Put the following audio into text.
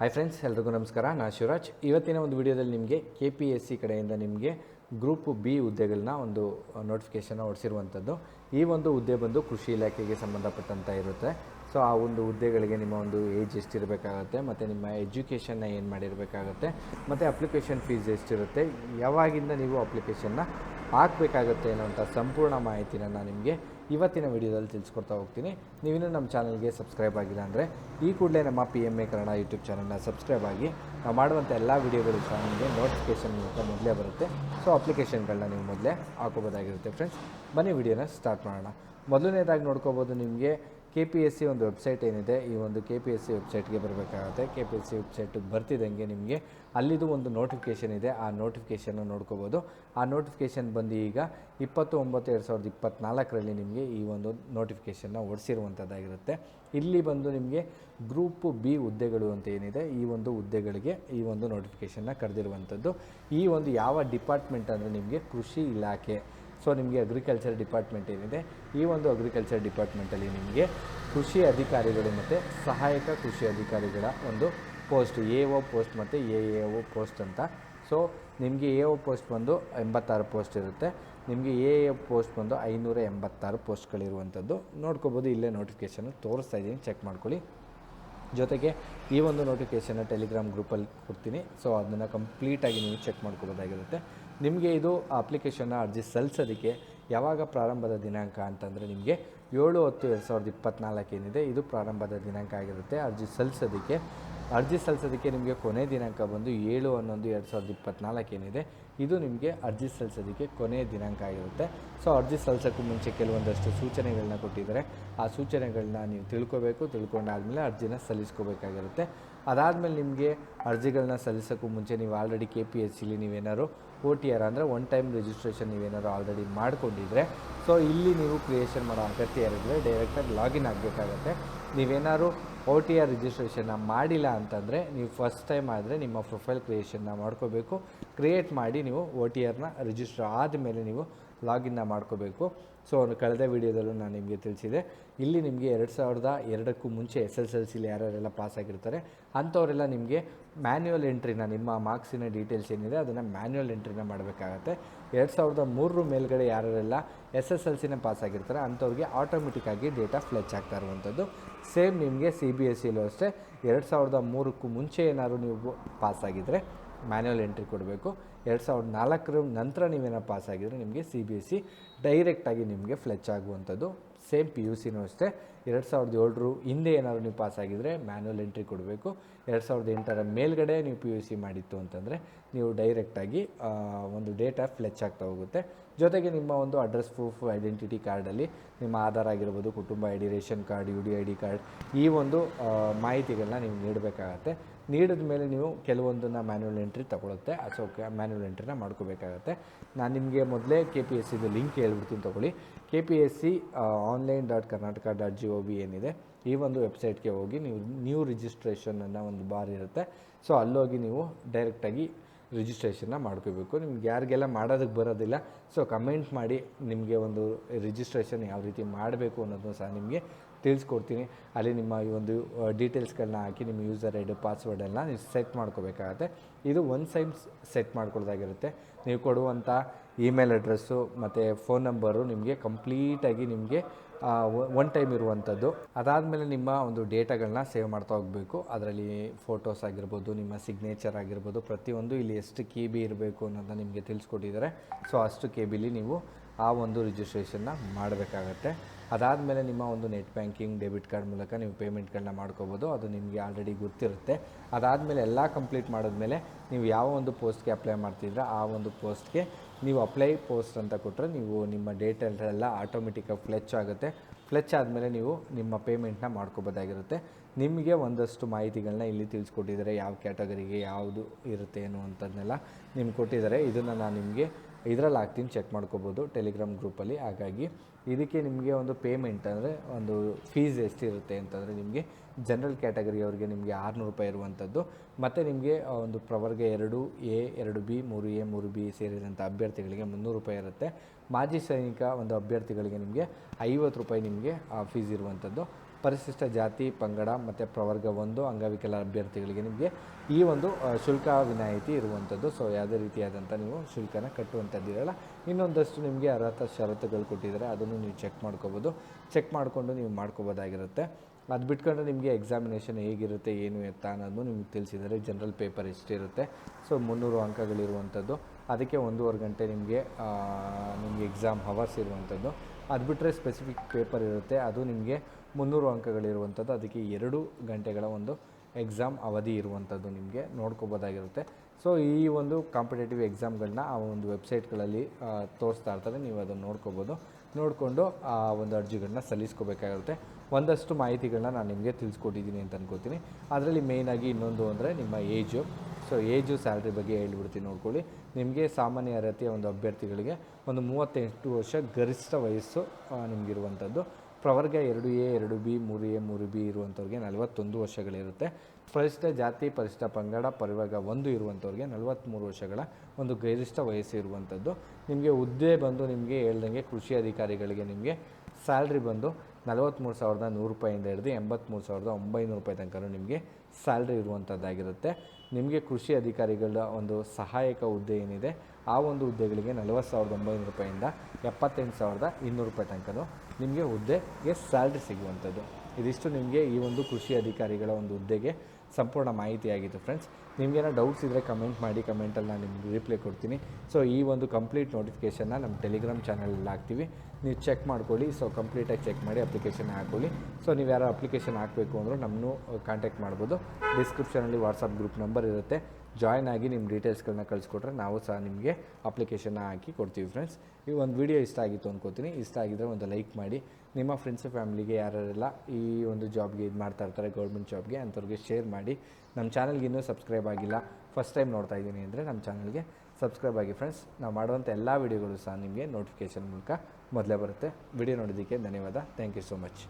Hi friends ಎಲ್ರಿಗೂ ನಮಸ್ಕಾರ. ನಾನು ಶಿವರಾಜ್. ಇವತ್ತಿನ ಒಂದು ವಿಡಿಯೋದಲ್ಲಿ ನಿಮಗೆ ಕೆ ಪಿ ಎಸ್ ಸಿ ಕಡೆಯಿಂದ ನಿಮಗೆ ಗ್ರೂಪ್ ಬಿ ಹುದ್ದೆಗಳನ್ನ ಒಂದು ನೋಟಿಫಿಕೇಷನ್ ಹೊಡಿಸಿರುವಂಥದ್ದು ಈ ಒಂದು ಹುದ್ದೆ ಬಂದು ಕೃಷಿ ಇಲಾಖೆಗೆ ಸಂಬಂಧಪಟ್ಟಂತ ಇರುತ್ತೆ. ಸೊ ಆ ಒಂದು ಹುದ್ದೆಗಳಿಗೆ ನಿಮ್ಮ ಒಂದು ಏಜ್ ಎಷ್ಟಿರಬೇಕಾಗತ್ತೆ, ಮತ್ತು ನಿಮ್ಮ ಎಜುಕೇಷನ್ನ ಏನು ಮಾಡಿರಬೇಕಾಗತ್ತೆ, ಮತ್ತು ಅಪ್ಲಿಕೇಶನ್ ಫೀಸ್ ಎಷ್ಟಿರುತ್ತೆ, ಯಾವಾಗಿಂದ ನೀವು ಅಪ್ಲಿಕೇಶನ್ನ ಹಾಕಬೇಕಾಗತ್ತೆ ಅನ್ನೋಂಥ ಸಂಪೂರ್ಣ ಮಾಹಿತಿನ ನಾನು ನಿಮಗೆ ಇವತ್ತಿನ ವಿಡಿಯೋದಲ್ಲಿ ತಿಳಿಸ್ಕೊಡ್ತಾ ಹೋಗ್ತೀನಿ. ನೀವಿನ್ನೂ ನಮ್ಮ ಚಾನಲ್ಗೆ ಸಬ್ಸ್ಕ್ರೈಬ್ ಆಗಿಲ್ಲ ಅಂದರೆ ಈ ಕೂಡಲೇ ನಮ್ಮ P M A Kannada YouTube ಚಾನಲ್ನ ಸಬ್ಸ್ಕ್ರೈಬ್ ಆಗಿ ನಾವು ಮಾಡುವಂಥ ಎಲ್ಲ ವೀಡಿಯೋಗಳು ಸಹ ನಿಮಗೆ ನೋಟಿಫಿಕೇಷನ್ ಮೂಲಕ ಮೊದಲೇ ಬರುತ್ತೆ. ಸೊ ಅಪ್ಲಿಕೇಶನ್ಗಳನ್ನ ನೀವು ಮೊದಲೇ ಹಾಕೋಬೋದಾಗಿರುತ್ತೆ ಫ್ರೆಂಡ್ಸ್ ಬನ್ನಿ ವಿಡಿಯೋನ ಸ್ಟಾರ್ಟ್ ಮಾಡೋಣ. ಮೊದಲನೇದಾಗಿ ನೋಡ್ಕೋಬೋದು ನಿಮಗೆ ಕೆ ಪಿ ಎಸ್ ಸಿ ಒಂದು ವೆಬ್ಸೈಟ್ ಏನಿದೆ, ಈ ಒಂದು ಕೆ ಪಿ ಎಸ್ ಸಿ ವೆಬ್ಸೈಟ್ಗೆ ಬರಬೇಕಾಗುತ್ತೆ. ಕೆ ಪಿ ಎಸ್ ಸಿ ವೆಬ್ಸೈಟಿಗೆ ಬರ್ತಿದ್ದಂಗೆ ನಿಮಗೆ ಅಲ್ಲಿದು ಒಂದು ನೋಟಿಫಿಕೇಷನ್ ಇದೆ. ಆ ನೋಟಿಫಿಕೇಷನ್ನು ನೋಡ್ಕೋಬೋದು. ಆ ನೋಟಿಫಿಕೇಷನ್ ಬಂದು ಈಗ ಇಪ್ಪತ್ತು ಒಂಬತ್ತು ಎರಡು ಸಾವಿರದ ಇಪ್ಪತ್ತ್ನಾಲ್ಕರಲ್ಲಿ ನಿಮಗೆ ಈ ಒಂದು ನೋಟಿಫಿಕೇಷನ್ನ ಹೊಡಿಸಿರುವಂಥದ್ದಾಗಿರುತ್ತೆ ಇಲ್ಲಿ ಬಂದು ನಿಮಗೆ ಗ್ರೂಪ್ ಬಿ ಹುದ್ದೆಗಳು ಅಂತ ಏನಿದೆ, ಈ ಒಂದು ಹುದ್ದೆಗಳಿಗೆ ಈ ಒಂದು ನೋಟಿಫಿಕೇಷನ್ನ ಕರೆದಿರುವಂಥದ್ದು ಈ ಒಂದು ಯಾವ ಡಿಪಾರ್ಟ್ಮೆಂಟ್ ಅಂದರೆ ನಿಮಗೆ ಕೃಷಿ ಇಲಾಖೆ. ಸೊ ನಿಮಗೆ ಅಗ್ರಿಕಲ್ಚರ್ ಡಿಪಾರ್ಟ್ಮೆಂಟ್ ಏನಿದೆ? ಈ ಒಂದು ಅಗ್ರಿಕಲ್ಚರ್ ಡಿಪಾರ್ಟ್ಮೆಂಟಲ್ಲಿ ನಿಮಗೆ ಕೃಷಿ ಅಧಿಕಾರಿಗಳು ಮತ್ತು ಸಹಾಯಕ ಕೃಷಿ ಅಧಿಕಾರಿಗಳ ಒಂದು ಪೋಸ್ಟ್ ಎ ಒ ಪೋಸ್ಟ್ ಮತ್ತು ಎ ಎ ಒ ಪೋಸ್ಟ್ ಅಂತ. ಸೊ ನಿಮಗೆ ಎ ಒ ಪೋಸ್ಟ್ ಬಂದು ಎಂಬತ್ತಾರು ಪೋಸ್ಟ್ ಇರುತ್ತೆ. ನಿಮಗೆ ಎ ಎ ಪೋಸ್ಟ್ ಬಂದು ಐನೂರ ಎಂಬತ್ತಾರು ಪೋಸ್ಟ್ಗಳಿರುವಂಥದ್ದು ನೋಡ್ಕೋಬೋದು. ಇಲ್ಲೇ ನೋಟಿಫಿಕೇಷನ್ ತೋರಿಸ್ತಾ ಇದ್ದೀನಿ. ಚೆಕ್ ಮಾಡ್ಕೊಳ್ಳಿ. ಜೊತೆಗೆ ಈ ಒಂದು ನೋಟಿಫಿಕೇಷನ್ನ ಟೆಲಿಗ್ರಾಮ್ ಗ್ರೂಪಲ್ಲಿ ಕೊಡ್ತೀನಿ. ಸೊ ಅದನ್ನು ಕಂಪ್ಲೀಟಾಗಿ ನೀವು ಚೆಕ್ ಮಾಡ್ಕೋಬೋದಾಗಿರುತ್ತೆ. ನಿಮಗೆ ಇದು ಅಪ್ಲಿಕೇಶನ್ನ ಅರ್ಜಿ ಸಲ್ಲಿಸೋದಕ್ಕೆ ಯಾವಾಗ ಪ್ರಾರಂಭದ ದಿನಾಂಕ ಅಂತಂದರೆ ನಿಮಗೆ ಏಳು ಹತ್ತು ಎರಡು ಸಾವಿರದ ಇಪ್ಪತ್ತ್ನಾಲ್ಕು ಏನಿದೆ, ಇದು ಪ್ರಾರಂಭದ ದಿನಾಂಕ ಆಗಿರುತ್ತೆ. ಅರ್ಜಿ ಸಲ್ಲಿಸೋದಕ್ಕೆ ಅರ್ಜಿ ಸಲ್ಲಿಸೋದಕ್ಕೆ ನಿಮಗೆ ಕೊನೆ ದಿನಾಂಕ ಬಂದು ಏಳು ಹನ್ನೊಂದು ಎರಡು ಸಾವಿರದ ಇಪ್ಪತ್ತ್ನಾಲ್ಕು ಏನಿದೆ, ಇದು ನಿಮಗೆ ಅರ್ಜಿ ಸಲ್ಲಿಸೋದಕ್ಕೆ ಕೊನೆಯ ದಿನಾಂಕ ಆಗಿರುತ್ತೆ. ಸೊ ಅರ್ಜಿ ಸಲ್ಲಿಸೋಕ್ಕೂ ಮುಂಚೆ ಕೆಲವೊಂದಷ್ಟು ಸೂಚನೆಗಳನ್ನ ಕೊಟ್ಟಿದ್ದಾರೆ. ಆ ಸೂಚನೆಗಳನ್ನ ನೀವು ತಿಳ್ಕೊಬೇಕು. ತಿಳ್ಕೊಂಡಾದಮೇಲೆ ಅರ್ಜಿನ ಸಲ್ಲಿಸ್ಕೋಬೇಕಾಗಿರುತ್ತೆ. ಅದಾದಮೇಲೆ ನಿಮಗೆ ಅರ್ಜಿಗಳನ್ನ ಸಲ್ಲಿಸೋಕ್ಕೂ ಮುಂಚೆ ನೀವು ಆಲ್ರೆಡಿ ಕೆ ಪಿ ಎಸ್ ಸಿಲಿ ನೀವೇನಾದ್ರು ಓ ಟಿ ಆರ್ ಅಂದರೆ ಒನ್ ಟೈಮ್ ರಿಜಿಸ್ಟ್ರೇಷನ್ ನೀವೇನಾದ್ರು ಆಲ್ರೆಡಿ ಮಾಡ್ಕೊಂಡಿದ್ರೆ ಸೊ ಇಲ್ಲಿ ನೀವು ಕ್ರಿಯೇಷನ್ ಮಾಡೋ ಅಗತ್ಯ ಇರಿದ್ರೆ ಡೈರೆಕ್ಟಾಗಿ ಲಾಗಿನ್ ಆಗಬೇಕಾಗತ್ತೆ. ನೀವೇನಾದ್ರು ಓ ಟಿ ಆರ್ ರಿಜಿಸ್ಟ್ರೇಷನ್ನ ಮಾಡಿಲ್ಲ ಅಂತಂದರೆ, ನೀವು ಫಸ್ಟ್ ಟೈಮ್ ಆದರೆ ನಿಮ್ಮ ಪ್ರೊಫೈಲ್ ಕ್ರಿಯೇಷನ್ನ ಮಾಡ್ಕೋಬೇಕು. ಕ್ರಿಯೇಟ್ ಮಾಡಿ ನೀವು ಓ ಟಿ ಆರ್ನ ರಿಜಿಸ್ಟರ್ ಆದಮೇಲೆ ನೀವು ಲಾಗಿನ್ನ ಮಾಡ್ಕೋಬೇಕು. ಸೊ ಕಳೆದ ವಿಡಿಯೋದಲ್ಲೂ ನಾನು ನಿಮಗೆ ತಿಳಿಸಿದೆ. ಇಲ್ಲಿ ನಿಮಗೆ ಎರಡು ಸಾವಿರದ ಎರಡಕ್ಕೂ ಮುಂಚೆ ಎಸ್ ಎಸ್ ಎಲ್ ಸಿಲಿ ಯಾರ್ಯಾರೆಲ್ಲ ಪಾಸ್ ಆಗಿರ್ತಾರೆ, ಅಂಥವರೆಲ್ಲ ನಿಮಗೆ ಮ್ಯಾನ್ಯುವಲ್ ಎಂಟ್ರಿನ ನಿಮ್ಮ ಮಾರ್ಕ್ಸಿನ ಡೀಟೇಲ್ಸ್ ಏನಿದೆ ಅದನ್ನು ಮ್ಯಾನ್ಯುವಲ್ ಎಂಟ್ರಿನ ಮಾಡಬೇಕಾಗತ್ತೆ. ಎರಡು ಸಾವಿರದ ಮೂರರ ಮೇಲ್ಗಡೆ ಯಾರ್ಯಾರೆಲ್ಲ ಎಸ್ ಎಸ್ ಎಲ್ ಸಿನ ಪಾಸ್ ಆಗಿರ್ತಾರೆ, ಅಂಥವ್ರಿಗೆ ಆಟೋಮೆಟಿಕ್ಕಾಗಿ ಡೇಟಾ ಫ್ಲೆಚ್ ಆಗ್ತಾ ಇರುವಂಥದ್ದು. ಸೇಮ್ ನಿಮಗೆ ಸಿ ಬಿ ಎಸ್ ಸಿಲೂ ಅಷ್ಟೇ. ಎರಡು ಸಾವಿರದ ಮೂರಕ್ಕೂ ಮುಂಚೆ ಏನಾದರೂ ನೀವು ಪಾಸ್ ಆಗಿದ್ದರೆ ಮ್ಯಾನ್ಯುವಲ್ ಎಂಟ್ರಿ ಕೊಡಬೇಕು. ಎರಡು ಸಾವಿರದ ನಾಲ್ಕರ ನಂತರ ನೀವೇನೋ ಪಾಸ್ ಆಗಿದ್ರೆ ನಿಮಗೆ ಸಿ ಬಿ ಎಸ್ ಸಿ ಡೈರೆಕ್ಟಾಗಿ ನಿಮಗೆ ಫ್ಲೆಚ್ ಆಗುವಂಥದ್ದು. ಸೇಮ್ ಪಿ ಯು ಸಿನೂ ಅಷ್ಟೇ. ಎರಡು ಸಾವಿರದ ಏಳರು ಹಿಂದೆ ಏನಾದರೂ ನೀವು ಪಾಸ್ ಆಗಿದ್ರೆ ಮ್ಯಾನ್ಯುವಲ್ ಎಂಟ್ರಿ ಕೊಡಬೇಕು. ಎರಡು ಸಾವಿರದ ಎಂಟರ ಮೇಲ್ಗಡೆ ನೀವು ಪಿ ಯು ಸಿ ಮಾಡಿತ್ತು ಅಂತಂದರೆ ನೀವು ಡೈರೆಕ್ಟಾಗಿ ಒಂದು ಡೇಟಾ ಫ್ಲೆಚ್ ಆಗ್ತಾ ಹೋಗುತ್ತೆ. ಜೊತೆಗೆ ನಿಮ್ಮ ಒಂದು ಅಡ್ರೆಸ್ ಪ್ರೂಫ್ ಐಡೆಂಟಿಟಿ ಕಾರ್ಡಲ್ಲಿ ನಿಮ್ಮ ಆಧಾರ್ ಆಗಿರ್ಬೋದು, ಕುಟುಂಬ I D ration card U D I D card ಈ ಒಂದು ಮಾಹಿತಿಗಳನ್ನ ನೀವು ನೀಡಬೇಕಾಗತ್ತೆ. ನೀಡಿದ ಮೇಲೆ ನೀವು ಕೆಲವೊಂದನ್ನು ಮ್ಯಾನ್ಯುವಲ್ ಎಂಟ್ರಿ ತಗೊಳುತ್ತೆ. ಸೊ ಮ್ಯಾನ್ಯುವಲ್ ಎಂಟ್ರಿನ ಮಾಡ್ಕೋಬೇಕಾಗತ್ತೆ. ನಾನು ನಿಮಗೆ ಮೊದಲೇ ಕೆ ಪಿ ಎಸ್ ಸಿದು ಲಿಂಕ್ ಹೇಳ್ಬಿಡ್ತೀನಿ ತೊಗೊಳ್ಳಿ. K P S C online dot Karnataka dot G O B ಏನಿದೆ, ಈ ಒಂದು ವೆಬ್ಸೈಟ್ಗೆ ಹೋಗಿ ನೀವು ನ್ಯೂ ರಿಜಿಸ್ಟ್ರೇಷನ್ ಅನ್ನೋ ಒಂದು ಬಾರ್ ಇರುತ್ತೆ. ಸೊ ಅಲ್ಲೋಗಿ ನೀವು ಡೈರೆಕ್ಟಾಗಿ ರಿಜಿಸ್ಟ್ರೇಷನ್ನ ಮಾಡ್ಕೋಬೇಕು. ನಿಮ್ಗೆ ಯಾರಿಗೆಲ್ಲ ಮಾಡೋದಕ್ಕೆ ಬರೋದಿಲ್ಲ ಸೊ ಕಮೆಂಟ್ ಮಾಡಿ ನಿಮಗೆ ಒಂದು ರಿಜಿಸ್ಟ್ರೇಷನ್ ಯಾವ ರೀತಿ ಮಾಡಬೇಕು ಅನ್ನೋದನ್ನು ಸಹ ನಿಮಗೆ ತಿಳಿಸ್ಕೊಡ್ತೀನಿ. ಅಲ್ಲಿ ನಿಮ್ಮ ಈ ಒಂದು ಡೀಟೇಲ್ಸ್ಗಳನ್ನ ಹಾಕಿ ನಿಮ್ಮ ಯೂಸರ್ ಐ ಡಿ ನೀವು ಸೆಟ್ ಮಾಡ್ಕೋಬೇಕಾಗತ್ತೆ. ಇದು ಒನ್ ಸೈಮ್ ಸೆಟ್ ಮಾಡ್ಕೊಳ್ಳೋದಾಗಿರುತ್ತೆ ನೀವು ಕೊಡುವಂಥ ಇಮೇಲ್ ಅಡ್ರೆಸ್ಸು ಮತ್ತು ಫೋನ್ ನಂಬರು ನಿಮಗೆ ಕಂಪ್ಲೀಟಾಗಿ ನಿಮಗೆ ಒನ್ ಟೈಮ್ ಇರುವಂಥದ್ದು. ಅದಾದಮೇಲೆ ನಿಮ್ಮ ಒಂದು ಡೇಟಾಗಳನ್ನ ಸೇವ್ ಮಾಡ್ತಾ ಹೋಗಬೇಕು. ಅದರಲ್ಲಿ ಫೋಟೋಸ್ ಆಗಿರ್ಬೋದು, ನಿಮ್ಮ ಸಿಗ್ನೇಚರ್ ಆಗಿರ್ಬೋದು, ಪ್ರತಿಯೊಂದು ಇಲ್ಲಿ ಎಷ್ಟು ಕೆ ಬಿ ಇರಬೇಕು ಅನ್ನೋದನ್ನ ನಿಮಗೆ ತಿಳಿಸ್ಕೊಟ್ಟಿದ್ದಾರೆ. ಸೊ ಅಷ್ಟು ಕೆ ಬಿಲಿ ನೀವು ಆ ಒಂದು ರಿಜಿಸ್ಟ್ರೇಷನ್ನ ಮಾಡಬೇಕಾಗತ್ತೆ. ಅದಾದಮೇಲೆ ನಿಮ್ಮ ಒಂದು ನೆಟ್ ಬ್ಯಾಂಕಿಂಗ್, ಡೆಬಿಟ್ ಕಾರ್ಡ್ ಮೂಲಕ ನೀವು ಪೇಮೆಂಟ್ಗಳನ್ನ ಮಾಡ್ಕೋಬೋದು. ಅದು ನಿಮಗೆ ಆಲ್ರೆಡಿ ಗೊತ್ತಿರುತ್ತೆ. ಅದಾದಮೇಲೆ ಎಲ್ಲ ಕಂಪ್ಲೀಟ್ ಮಾಡಿದ್ಮೇಲೆ ನೀವು ಯಾವ ಒಂದು ಪೋಸ್ಟ್ಗೆ ಅಪ್ಲೈ ಮಾಡ್ತಿದ್ರೆ ಆ ಒಂದು ಪೋಸ್ಟ್ಗೆ ನೀವು ಅಪ್ಲೈ ಪೋಸ್ಟ್ ಅಂತ ಕೊಟ್ಟರೆ ನೀವು ನಿಮ್ಮ ಡೇಟೆಲ್ಲ ಎಲ್ಲ ಆಟೋಮೆಟಿಕ್ಕಾಗಿ ಫ್ಲೆಚ್ ಆಗುತ್ತೆ. ಫ್ಲೆಚ್ ಆದಮೇಲೆ ನೀವು ನಿಮ್ಮ ಪೇಮೆಂಟ್ನ ಮಾಡ್ಕೋಬೋದಾಗಿರುತ್ತೆ. ನಿಮಗೆ ಒಂದಷ್ಟು ಮಾಹಿತಿಗಳನ್ನ ಇಲ್ಲಿ ತಿಳಿಸ್ಕೊಟ್ಟಿದ್ದಾರೆ. ಯಾವ ಕ್ಯಾಟಗರಿಗೆ ಯಾವುದು ಇರುತ್ತೆ ಏನು ಅಂತದನ್ನೆಲ್ಲ ನಿಮ್ಗೆ ಕೊಟ್ಟಿದ್ದಾರೆ. ಇದನ್ನು ನಾನು ನಿಮಗೆ ಇದರಲ್ಲಿ ಹಾಕ್ತೀನಿ ಚೆಕ್ ಮಾಡ್ಕೋಬೋದು ಟೆಲಿಗ್ರಾಮ್ ಗ್ರೂಪಲ್ಲಿ ಹಾಗಾಗಿ ಇದಕ್ಕೆ ನಿಮಗೆ ಒಂದು ಪೇಮೆಂಟ್ ಅಂದರೆ ಒಂದು ಫೀಸ್ ಎಷ್ಟಿರುತ್ತೆ ಅಂತಂದರೆ ನಿಮಗೆ ಜನರಲ್ ಕ್ಯಾಟಗರಿಯವ್ರಿಗೆ ನಿಮಗೆ ಆರುನೂರು ರೂಪಾಯಿ ಇರುವಂಥದ್ದು. ಮತ್ತು ನಿಮಗೆ ಒಂದು ಪ್ರವರ್ಗೆ ಎರಡು, ಎ, ಎರಡು ಬಿ, ಮೂರು ಎ, ಮೂರು ಬಿ ಸೇರಿದಂಥ ಅಭ್ಯರ್ಥಿಗಳಿಗೆ ಮುನ್ನೂರು ರೂಪಾಯಿ ಇರುತ್ತೆ. ಮಾಜಿ ಸೈನಿಕ ಒಂದು ಅಭ್ಯರ್ಥಿಗಳಿಗೆ ನಿಮಗೆ ಐವತ್ತು ರೂಪಾಯಿ ನಿಮಗೆ ಫೀಸ್ ಇರುವಂಥದ್ದು. ಪರಿಶಿಷ್ಟ ಜಾತಿ, ಪಂಗಡ ಮತ್ತು ಪ್ರವರ್ಗ ಒಂದು ಅಂಗವಿಕಲ ಅಭ್ಯರ್ಥಿಗಳಿಗೆ ನಿಮಗೆ ಈ ಒಂದು ಶುಲ್ಕ ವಿನಾಯಿತಿ ಇರುವಂಥದ್ದು ಸೊ ಯಾವುದೇ ರೀತಿಯಾದಂಥ ನೀವು ಶುಲ್ಕನ ಕಟ್ಟುವಂಥದ್ದಿರಲ್ಲ ಇನ್ನೊಂದಷ್ಟು ನಿಮಗೆ ಅರ್ಹತಾ ಷರತ್ತುಗಳು ಕೊಟ್ಟಿದ್ದಾರೆ, ಅದನ್ನು ನೀವು ಚೆಕ್ ಮಾಡ್ಕೋಬೋದು. ಚೆಕ್ ಮಾಡಿಕೊಂಡು ನೀವು ಮಾಡ್ಕೋಬೋದಾಗಿರುತ್ತೆ. ಅದು ಬಿಟ್ಕೊಂಡು ನಿಮಗೆ ಎಕ್ಸಾಮಿನೇಷನ್ ಹೇಗಿರುತ್ತೆ, ಏನು ಎತ್ತ ಅನ್ನೋದು ನಿಮ್ಗೆ ತಿಳಿಸಿದರೆ ಜನರಲ್ ಪೇಪರ್ ಎಷ್ಟಿರುತ್ತೆ ಸೊ ಮುನ್ನೂರು ಅಂಕಗಳಿರುವಂಥದ್ದು ಅದಕ್ಕೆ ಒಂದೂವರೆ ಗಂಟೆ ನಿಮಗೆ ನಿಮಗೆ ಎಕ್ಸಾಮ್ ಹವರ್ಸ್ ಇರುವಂಥದ್ದು ಅದು ಬಿಟ್ಟರೆ ಸ್ಪೆಸಿಫಿಕ್ ಪೇಪರ್ ಇರುತ್ತೆ. ಅದು ನಿಮಗೆ ಮುನ್ನೂರು ಅಂಕಗಳಿರುವಂಥದ್ದು. ಅದಕ್ಕೆ ಎರಡು ಗಂಟೆಗಳ ಒಂದು ಎಕ್ಸಾಮ್ ಅವಧಿ ಇರುವಂಥದ್ದು ನಿಮಗೆ ನೋಡ್ಕೋಬೋದಾಗಿರುತ್ತೆ. ಸೊ ಈ ಒಂದು ಕಾಂಪಿಟೇಟಿವ್ ಎಕ್ಸಾಮ್ಗಳನ್ನ ಆ ಒಂದು ವೆಬ್ಸೈಟ್ಗಳಲ್ಲಿ ತೋರಿಸ್ತಾ ಇರ್ತಾರೆ ನೀವು ಅದನ್ನು ನೋಡ್ಕೋಬೋದು. ನೋಡಿಕೊಂಡು ಆ ಒಂದು ಅರ್ಜಿಗಳನ್ನ ಸಲ್ಲಿಸ್ಕೋಬೇಕಾಗುತ್ತೆ. ಒಂದಷ್ಟು ಮಾಹಿತಿಗಳನ್ನ ನಾನು ನಿಮಗೆ ತಿಳಿಸ್ಕೊಟ್ಟಿದ್ದೀನಿ ಅಂತ ಅನ್ಕೋತೀನಿ. ಅದರಲ್ಲಿ ಮೇಯ್ನಾಗಿ ಇನ್ನೊಂದು ಅಂದರೆ ನಿಮ್ಮ ಏಜು ಸೊ ಏಜು ಸ್ಯಾಲ್ರಿ ಬಗ್ಗೆ ಹೇಳ್ಬಿಡ್ತೀನಿ ನೋಡ್ಕೊಳ್ಳಿ. ನಿಮಗೆ ಸಾಮಾನ್ಯ ಅರ್ಹತೆಯ ಒಂದು ಅಭ್ಯರ್ಥಿಗಳಿಗೆ ಒಂದು ಮೂವತ್ತೆಂಟು ವರ್ಷ ಗರಿಷ್ಠ ವಯಸ್ಸು ನಿಮಗಿರುವಂಥದ್ದು. ಪ್ರವರ್ಗ ಎರಡು ಎ, ಎರಡು ಬಿ, ಮೂರು ಎ, ಮೂರು ಬಿ ಇರುವಂಥವ್ರಿಗೆ ನಲವತ್ತೊಂದು ವರ್ಷಗಳಿರುತ್ತೆ. ಪರಿಶಿಷ್ಟ ಜಾತಿ ಪರಿಶಿಷ್ಟ ಪಂಗಡ ಪರಿವರ್ಗ ಒಂದು ಇರುವಂಥವ್ರಿಗೆ ನಲವತ್ತ್ಮೂರು ವರ್ಷಗಳ ಒಂದು ಗರಿಷ್ಠ ವಯಸ್ಸು ಇರುವಂಥದ್ದು. ನಿಮಗೆ ಹುದ್ದೆ ಬಂದು ನಿಮಗೆ ಹೇಳ್ದಂಗೆ ಕೃಷಿ ಅಧಿಕಾರಿಗಳಿಗೆ ನಿಮಗೆ ಸ್ಯಾಲ್ರಿ ಬಂದು ನಲವತ್ತ್ಮೂರು ಸಾವಿರದ ನೂರು ರೂಪಾಯಿಂದ ಹಿಡಿದು ಎಂಬತ್ತ್ಮೂರು ಸಾವಿರದ ಒಂಬೈನೂರು ರೂಪಾಯಿ ತನಕ ನಿಮಗೆ ಸ್ಯಾಲ್ರಿ ಇರುವಂಥದ್ದಾಗಿರುತ್ತೆ. ನಿಮಗೆ ಕೃಷಿ ಅಧಿಕಾರಿಗಳ ಒಂದು ಸಹಾಯಕ ಹುದ್ದೆ ಏನಿದೆ, ಆ ಒಂದು ಹುದ್ದೆಗಳಿಗೆ ನಲವತ್ತು ಸಾವಿರದ ಒಂಬೈನೂರು ರೂಪಾಯಿಂದ ಎಪ್ಪತ್ತೆಂಟು ಸಾವಿರದ ಇನ್ನೂರು ರೂಪಾಯಿ ತನಕ ನಿಮಗೆ ಹುದ್ದೆಗೆ ಸ್ಯಾಲ್ರಿ ಸಿಗುವಂಥದ್ದು. ಇದಿಷ್ಟು ನಿಮಗೆ ಈ ಒಂದು ಕೃಷಿ ಅಧಿಕಾರಿಗಳ ಒಂದು ಹುದ್ದೆಗೆ ಸಂಪೂರ್ಣ ಮಾಹಿತಿಯಾಗಿತ್ತು ಫ್ರೆಂಡ್ಸ್ ನಿಮಗೇನೋ ಡೌಟ್ಸ್ ಇದ್ದರೆ ಕಮೆಂಟ್ ಮಾಡಿ ಕಮೆಂಟಲ್ಲಿ ನಾನು ನಿಮ್ಗೆ ರಿಪ್ಲೈ ಕೊಡ್ತೀನಿ. ಸೊ ಈ ಒಂದು ಕಂಪ್ಲೀಟ್ ನೋಟಿಫಿಕೇಷನ್ನ ನಮ್ಮ ಟೆಲಿಗ್ರಾಮ್ ಚಾನಲಲ್ಲಿ ಹಾಕ್ತೀವಿ. ನೀವು ಚೆಕ್ ಮಾಡ್ಕೊಳ್ಳಿ. ಸೊ ಕಂಪ್ಲೀಟಾಗಿ ಚೆಕ್ ಮಾಡಿ ಅಪ್ಲಿಕೇಶನ್ ಹಾಕೊಳ್ಳಿ. ಸೊ ನೀವು ಯಾರೋ ಅಪ್ಲಿಕೇಶನ್ ಹಾಕಬೇಕು ಅಂದರೂ ನಮ್ಮನ್ನು ಕಾಂಟ್ಯಾಕ್ಟ್ ಮಾಡ್ಬೋದು. ಡಿಸ್ಕ್ರಿಪ್ಷನಲ್ಲಿ ವಾಟ್ಸಪ್ ಗ್ರೂಪ್ ನಂಬರ್ ಇರುತ್ತೆ. ಜಾಯ್ನ್ ಆಗಿ ನಿಮ್ಮ ಡೀಟೇಲ್ಸ್ಗಳನ್ನ ಕಳಿಸ್ಕೊಟ್ರೆ ನಾವು ಸಹ ನಿಮಗೆ ಅಪ್ಲಿಕೇಶನ್ನ ಹಾಕಿ ಕೊಡ್ತೀವಿ ಫ್ರೆಂಡ್ಸ್ ಈ ಒಂದು ವಿಡಿಯೋ ಇಷ್ಟ ಆಗಿತ್ತು ಅಂದ್ಕೋತೀನಿ ಇಷ್ಟ ಆಗಿದ್ದರೆ ಒಂದು ಲೈಕ್ ಮಾಡಿ. ನಿಮ್ಮ ಫ್ರೆಂಡ್ಸ್ ಫ್ಯಾಮಿಲಿಗೆ ಯಾರ್ಯಾರೆಲ್ಲ ಈ ಒಂದು ಜಾಬ್ಗೆ ಇದು ಮಾಡ್ತಾ ಇರ್ತಾರೆ ಗೌರ್ಮೆಂಟ್ ಜಾಬ್ಗೆ ಅಂಥವ್ರಿಗೆ ಶೇರ್ ಮಾಡಿ. ನಮ್ಮ ಚಾನಲ್ಗೆ ಇನ್ನೂ ಸಬ್ಸ್ಕ್ರೈಬ್ ಆಗಿಲ್ಲ. ಫಸ್ಟ್ ಟೈಮ್ ನೋಡ್ತಾ ಇದ್ದೀನಿ ಅಂದರೆ ನಮ್ಮ ಚಾನಲ್ಗೆ ಸಬ್ಸ್ಕ್ರೈಬ್ ಆಗಿ ಫ್ರೆಂಡ್ಸ್ ನಾವು ಮಾಡುವಂಥ ಎಲ್ಲ ವೀಡಿಯೋಗಳು ಸಹ ನಿಮಗೆ ನೋಟಿಫಿಕೇಷನ್ ಮೂಲಕ ಮೊದಲೇ ಬರುತ್ತೆ. ವಿಡಿಯೋ ನೋಡೋದಕ್ಕೆ ಧನ್ಯವಾದ. Thank you so much